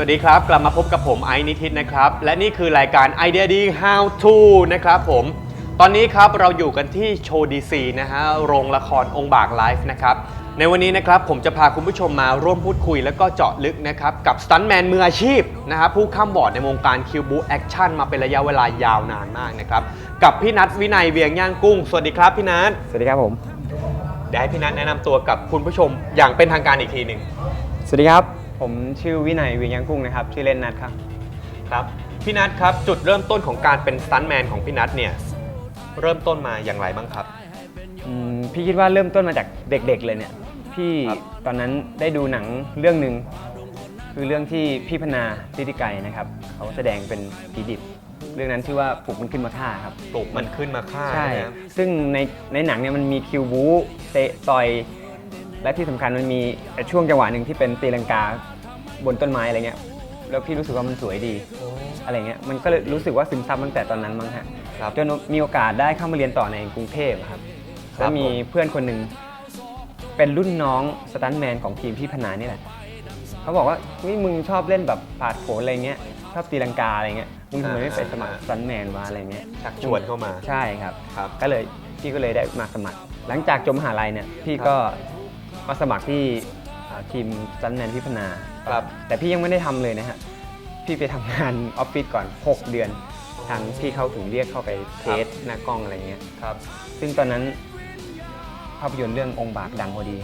สวัสดีครับ กลับมาพบกับผมไอซ์นิทิตนะครับ และนี่คือรายการ Idea D How to นะครับผม ตอนนี้ครับเราอยู่กันที่โชว์ดีซีนะฮะโรงละครองค์บากไลฟ์นะครับ ในวันนี้นะครับผมจะพาคุณผู้ชมมาร่วมพูดคุยแล้วก็เจาะลึกนะครับ กับสตันท์แมนมืออาชีพนะครับผู้ข้ามบอร์ดในวงการคิวบูแอคชั่นมาเป็นระยะเวลายาวนานมากนะครับ กับพี่นัทวินัยเวียงย่างกุ้ง สวัสดีครับพี่นัทสวัสดีครับผมเดี๋ยวให้พี่นัทแนะนำตัวกับคุณผู้ชมอย่างเป็นทางการอีกทีหนึ่งสวัสดีครับ ผมชื่อวินัยเวียงยังกุ้งนะครับ ชื่อเล่นนัดครับ ครับ พี่นัทครับ จุดเริ่มต้นของการเป็นสตันท์แมนของพี่นัทเนี่ย เริ่มต้นมาอย่างไรบ้างครับ อืมพี่คิดว่าเริ่มต้นมาจากเด็กๆเลยเนี่ย พี่ครับ ตอนนั้นได้ดูหนังเรื่องหนึ่งคือเรื่องที่พี่พนาทิติไกรนะครับ เขาแสดงเป็นผีดิบ เรื่องนั้นชื่อว่าปลุกมันขึ้นมาฆ่าครับ ปลูกมันขึ้นมาฆ่าใช่ นะครับซึ่งในในหนังเนี่ยมันมีคิวบู๊เตะต่อย และที่สำคัญมันมีช่วงจังหวะหนึ่งที่เป็นตีลังกาบนต้นไม้อะไรเงี้ยแล้วพี่รู้สึกว่ามันสวยดีอะไรเงี้ยมันก็เลยรู้สึกว่าซึมซับตั้งแต่ตอนนั้นมั้งฮะครับจนมีโอกาสได้เข้ามาเรียนต่อในกรุงเทพครับครับแล้วมีผมเพื่อนคนหนึ่งเป็นรุ่นน้องสตันท์แมนของทีมพี่พนานี่แหละเขาบอกว่านี่มึงชอบเล่นแบบผาดโผนอะไรเงี้ยชอบตีลังกาอะไรเงี้ยมึงทำไมไม่ไปสมัครสตันท์แมนวะอะไรเงี้ยชักชวนเข้ามาใช่ครับครับ ก็เลยพี่ก็เลยได้มาสมัคร หลังจากจบมหาลัยเนี่ยพี่ก็ มาสมัครที่อ่าทีมซันแมนพิพนาครับ แต่พี่ยังไม่ได้ทำเลยนะฮะ พี่ไปทำงานออฟฟิศก่อน 6 เดือน ทางพี่เขาถึงเรียกเข้าไปเทสหน้ากล้องอะไรเงี้ย ครับ ซึ่งตอนนั้นภาพยนตร์เรื่ององค์บากดังพอดี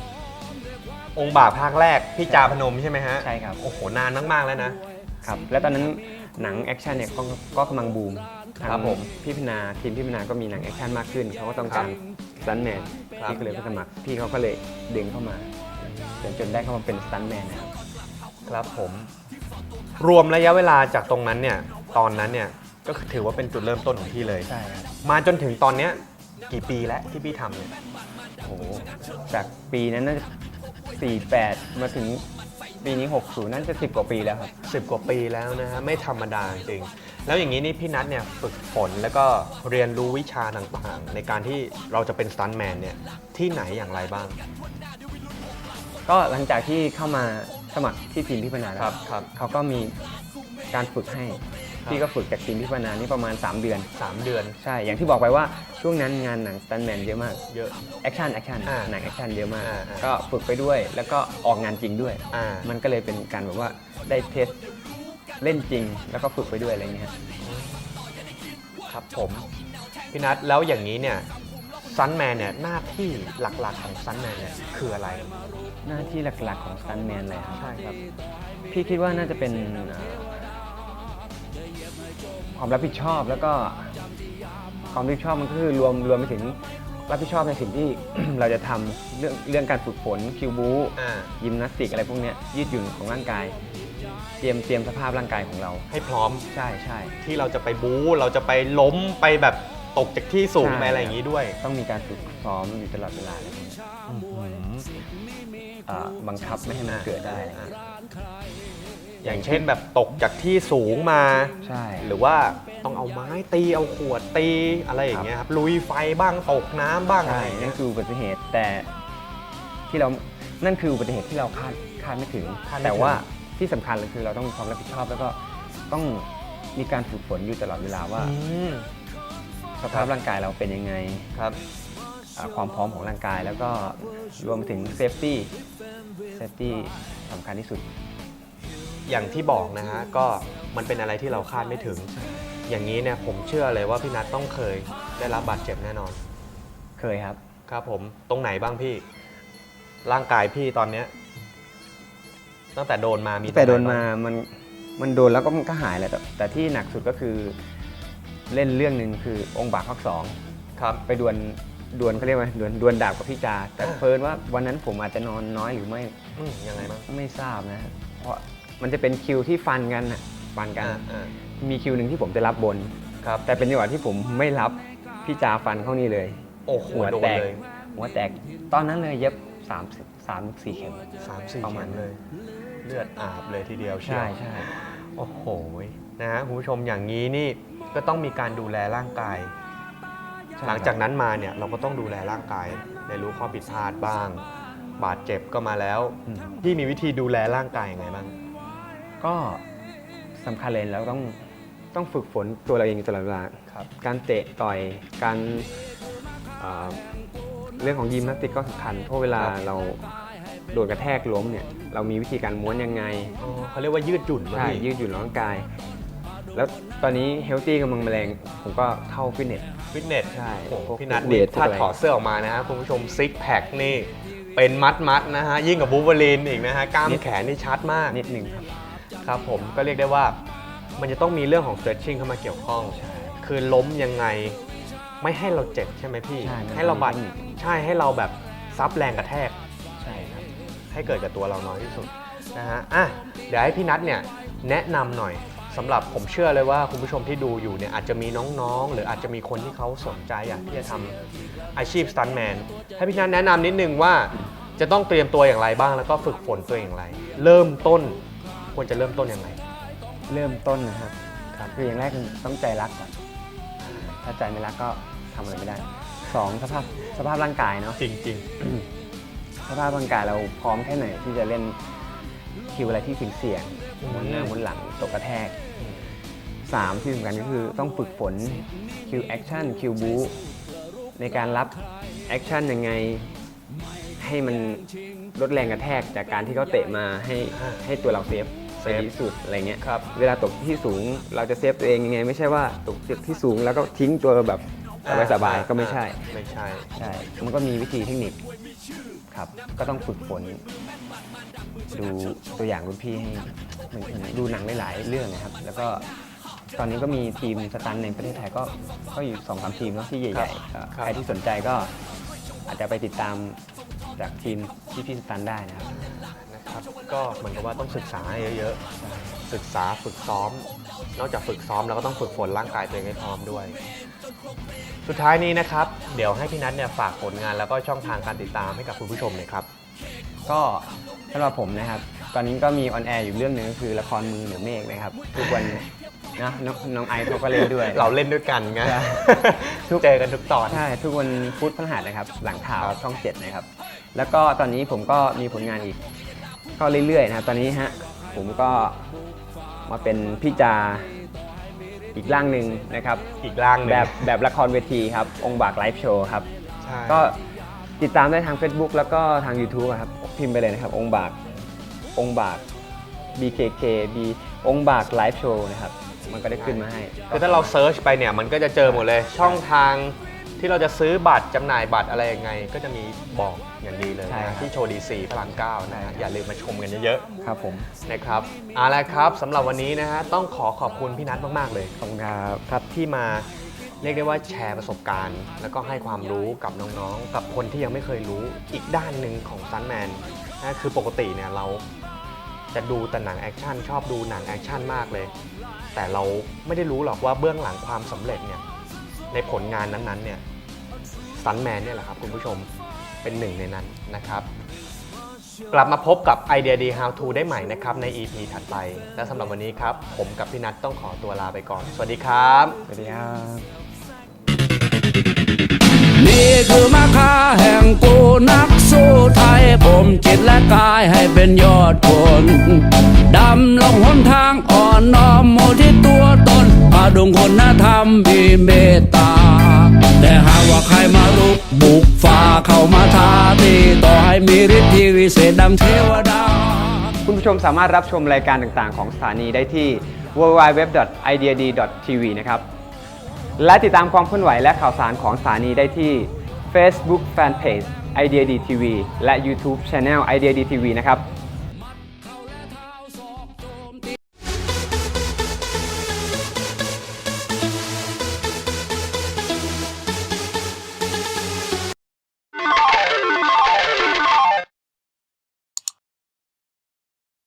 องค์บากภาคแรกพี่จาพนมใช่ไหมฮะใช่ครับ โอ้โหนานมากๆแล้วนะ ครับ แล้วตอนนั้นหนังแอคชั่นเนี่ยก็ก็กำลังบูมทางครับผม พี่พนาทีมพี่พนาก็มีหนังแอคชั่นมากขึ้น เขาก็ต้องการสตันแมน ครับพี่ก็เลยไปสมัครพี่เขาก็เลยดึงเข้ามาจนจนได้เข้ามาเป็นสตันแมนนะครับครับผม รวมระยะเวลาจากตรงนั้นเนี่ยตอนนั้นเนี่ยก็คือถือว่าเป็นจุดเริ่มต้นของพี่เลย ใช่ครับมาจนถึงตอนเนี้ยกี่ปีแล้วที่พี่ทำเนี่ยโอ้โหจากปีนั้นน่าจะ48 มาถึงปีนี้ 60 นั่นจะ 10 กว่าปีแล้วครับ สิบกว่าปีแล้วนะฮะไม่ธรรมดาจริง แล้วอย่างนี้นี่พี่นัทเนี่ยฝึกฝนแล้วก็เรียนรู้วิชาต่างๆ ในการที่เราจะเป็นสตันท์แมนเนี่ยที่ไหนอย่างไรบ้าง ก็หลังจากที่เข้ามาสมัครที่ทีมพิพนาแล้วครับครับ เขาก็มีการฝึกให้ พี่ก็ฝึกจากทีมพิพนานี่ประมาณ 3 เดือนสามเดือนใช่ อย่างที่บอกไปว่าช่วงนั้นงานหนังสตันแมนเยอะมากเยอะ แอคชั่นแอคชั่นอ่าหนังแอคชั่นเยอะมาก อ่าอ่าก็ฝึกไปด้วยแล้วก็ออกงานจริงด้วย อ่ามันก็เลยเป็นการแบบว่าได้เทส เล่นจริงแล้วก็ฝึกไปด้วยอะไรเงี้ยฮะครับผม พี่นัทแล้วอย่างนี้เนี่ยซันแมนเนี่ยหน้าที่หลักๆของซันแมนเนี่ยคืออะไร หน้าที่หลักๆของสตันแมนเลยครับ ใช่ครับ พี่คิดว่าน่าจะเป็นเอ่อความรับผิดชอบแล้วก็ ความรับผิดชอบมันก็คือรวมรวมไปถึงรับผิดชอบในสิ่งที่ เราจะทำเรื่องเรื่องการฝึกฝนคิวบูอ่า ยิมนาสติกอะไรพวกเนี้ยยืดหยุ่นของร่างกาย เตรียมเตรียมสภาพร่างกายของเรา ให้พร้อมใช่ใช่ ที่เราจะไปบู๊เราจะไปล้มไปแบบตกจากที่สูงใช่ ไปอะไรอย่างนี้ด้วย ต้องมีการฝึกซ้อมอยู่ตลอดเวลาอะไรพวกเนี้ยเอ่อบังคับไม่ให้มันเกิดได้อะไรเงี้ยอย่างเช่นแบบตกจากที่สูงมา ใช่ หรือว่าต้องเอาไม้ตีเอาขวดตีอะไรอย่างเงี้ยครับลุยไฟบ้างตกน้ำบ้างอะไรใช่อย่างเงี้นั่ยนคืออุบัติเหตุแต่ที่เรา นั่นคืออุบัติเหตุที่เราคาดคาดไม่ถึง คาดไม่ถึง แต่ว่า ที่สำคัญเลยคือเราต้องมีความรับผิดชอบ แล้วก็ต้องมีการฝึกฝนอยู่ตลอดเวลาว่า อืมสภาพร่างกายเราเป็นยังไงครับอ่าความพร้อมของร่างกายแล้วก็รวมถึงเซฟตี้เซฟตี้สำคัญที่สุด อย่างที่บอกนะฮะก็มันเป็นอะไรที่เราคาดไม่ถึง อย่างนี้เนี่ยผมเชื่อเลยว่าพี่นัทต้องเคยได้รับบาดเจ็บแน่นอน เคยครับ ครับผมตรงไหนบ้างพี่ ร่างกายพี่ตอนเนี้ย ตั้งแต่โดนมามีแต่โดนรงไหมาบ้งมันมันโดนแล้วก็มันก็หายแหละแต่แต่ที่หนักสุดก็คือเล่นเรื่องหนึ่งคือองค์บากภาคสองครับไปดวลดวลเขาเรียกว่าดวลดวลดาบกับพี่จาแต่อ่าเพิ่นว่าวันนั้นผมอาจจะนอนน้อยหรือไม่อืมยังไงบ้างไม่ทราบนะเพราะมันจะเป็นคิวที่ฟันกันน่ะฟันกัน อ่าอ่ามีมีคิวหนึ่งที่ผมจะรับบนครับ แต่เป็นจังหวะที่ผมไม่รับพี่จาฟันเข้านี่เลย โอ้โหหัวโดนแตกเลยหัวแตกตอนนั้นเลยเย็บ3ามสามสี่เข็ม สามสี่ประมาเข็ณมเลย เลือดอาบเลยทีเดียวเชียวใช่ใช่โอ้โหนะฮะคุณผู้ชมอย่างนี้นี่ก็ต้องมีการดูแลร่างกาย ใช่หลังจากนั้นมาเนี่ยเราก็ต้องดูแลร่างกายได้รู้ข้อผิดพลาดบ้าง บาดเจ็บก็มาแล้วอืมพี่มีวิธีดูแลร่างกายยังไงบ้าง ก็สำคัญเลยแล้วต้องต้องฝึกฝนตัวเราเองอยู่ตลอดเวลาครับ การเตะต่อยการเอ่อเรื่องของยิมนาสติกก็สำคัญเพราะเวลาครับเรา โดนกระแทกล้มเนี่ยเรามีวิธีการม้วนยังไงอ๋อเขาเรียกว่ายืดหยุ่นนะใช่พี่ยืดหยุ่นร่างกาย แล้วตอนนี้เฮลตี้กำลังแมลงผมก็เข้าฟิตเนส ฟิตเนสใช่โอ้โหพวกพี่นัทเวนี่ทพวกถ้าอะไร ถอดเสื้อออกมานะฮะคุณผู้ชมซิกแพคนี่ เป็นมัดมัดๆนะฮะ ยิ่งกับบูเบอรีนอีกนะฮะ กล้ามแขนนี่ชัดมาก นิดหนึ่งครับ ครับผมก็เรียกได้ว่ามันจะต้องมีเรื่องของ stretching เข้ามาเกี่ยวข้อง คือล้มยังไงไม่ให้เราเจ็บใช่ไหมพี่ ใช่มันให้เราบัดต้องมีใช่ให้เราแบบซับแรงกระแทกใช่ครับ ให้เกิดกับตัวเราน้อยที่สุดนะฮะอะเดี๋ยวให้พี่นัทเนี่ยแนะนำหน่อยสำหรับผมเชื่อเลยว่าคุณผู้ชมที่ดูอยู่เนี่ยอาจจะมีน้องๆ หรืออาจจะมีคนที่เขาสนใจอยากที่จะทำอาชีพสตันแมนให้พี่นัทแนะนำนิดนึงว่าจะต้องเตรียมตัวอย่างไรบ้างแล้วก็ฝึกฝนตัวอย่างไร เริ่มต้นควรจะเริ่มต้นอย่างไร เริ่มต้นนะครับครับคืออย่างแรกคือต้องใจรักก่อนถ้าใจไม่รักก็ทำอะไรไม่ได้สองสภาพสภาพร่างกายเนาะ จริง สภาพร่างกายเราพร้อมแค่ไหนที่จะเล่นคิวอะไรที่เสี่ยงๆอืมม้วนหน้าม้วนหลังตกกระแทกสามที่สำคัญก็คือต้องฝึกฝนคิวแอคชั่นคิวบูในการรับแอคชั่นยังไงให้มันลดแรงกระแทกจากการที่เขาเตะมาให้ให้ตัวเราเซฟเซไปฟดีที่สุดอะไรเงี้ยครับเวลาตกที่สูงเราจะเซฟตัวเองยังไง ไม่ใช่ว่าตกจากที่สูงแล้วก็ทิ้งตัวแบบ สบายๆก็ไม่ใช่ ไม่ใช่ ใช่ มันก็มีวิธีเทคนิคครับ ก็ต้องฝึกฝน ดูตัวอย่างรุ่นพี่ให้เหมือนเหมือนดูหนังหลายๆเรื่องนะครับ แล้วก็ตอนนี้ก็มีทีมสตันในประเทศไทยก็ก็อยู่สองสามทีมเนาะที่ใหญ่ๆก็ครับ ใครที่สนใจก็อาจจะไปติดตามจากทีมที่พี่สตันได้นะครับ นะครับ ก็เหมือนกับว่าต้องศึกษาให้เยอะๆ ศึกษาฝึกซ้อม นอกจากฝึกซ้อมแล้วก็ต้องฝึกฝนร่างกายตัวเองให้พร้อมด้วย สุดท้ายนี้นะครับ เดี๋ยวให้พี่นัทเนี่ยฝากผลงานแล้วก็ช่องทางการติดตามให้กับคุณผู้ชมหน่อยครับ ก็สำหรับผมนะครับ ตอนนี้ก็มีออนแอร์อยู่เรื่องหนึงก็คือละครมือเหนือเมฆนะครับ ทุกวันนะน้องน้องไอซ์เขาก็เล่นด้วย เราเล่นด้วยกันไงใช่ เจอกันทุกตอน ใช่ ทุกวันพุธพฤหัสนะครับ หลังข่าวครับช่องเจ็ดนะครับ แล้วก็ตอนนี้ผมก็มีผลงานอีก ก็เรื่อยๆนะครับ ตอนนี้ฮะผมก็มาเป็นพี่จา อีกร่างหนึ่งนะครับ อีกร่างหนึ่งแบบแบบละครเวทีครับ องค์บากไลฟ์โชว์ครับ ใช่ก็ติดตามได้ทาง Facebook แล้วก็ทาง YouTube อะครับ พิมพ์ไปเลยนะครับ องค์บากองค์บาก BKK B องค์บากไลฟ์โชว์นะครับ มันก็ได้ขึ้นมาให้ คือถ้าเราเซิร์ชไปเนี่ยมันก็จะเจอหมดเลยช่องทาง ที่เราจะซื้อบัตรจำหน่ายบัตรอะไรยังไง ก็จะมีบอกอย่างดีเลยใช่ครันะบ ที่โชว์ดีซีพระรามเก้านะฮะอย่าลืมมาชมกันเยอะครับผมๆนะครับเอาละครับสำหรับวันนี้นะฮะต้องขอขอบคุณพี่นัทมาก ๆ เลย ขอบคุณครับ ครับที่มาเรียกได้ว่าแชร์ประสบการณ์ แล้วก็ให้ความรู้กับน้องๆ กับคนที่ยังไม่เคยรู้อีกด้านหนึ่งของซันแมนนะคือปกติเนี่ยเราจะดูแต่หนังแอคชั่นชอบดูหนังแอคชั่นมากเลย แต่เราไม่ได้รู้หรอกว่าเบื้องหลังความสำเร็จเนี่ยในผลงานนั้นๆเนี่ย ซันแมนเนี่ยแหละครับคุณผู้ชมเป็นหนึ่งในนั้นนะครับ กลับมาพบกับไอเดียดี How to ได้ใหม่นะครับใน EP ถัดไป และสำหรับวันนี้ครับ ผมกับพี่นัทต้องขอตัวลาไปก่อน สวัสดีครับ สวัสดีครับ นี่คือมาคาแห่งกูนักสู้ไทย ผมจิตและกายให้เป็นยอดคนดำลงหนทางอ่อนน้อมโมที่ตัวตนพาดวงคนธรรมมีเมตตา มีฤทธิ์ที่วิเศษดำเทวดา คุณผู้ชมสามารถรับชมรายการต่างๆ ของสถานีได้ที่ www.idead.tv นะครับ และติดตามความเคลื่อนไหวและข่าวสารของสถานีได้ที่ Facebook Fanpage IdeaD TV และ YouTube Channel IdeaD TV นะครับ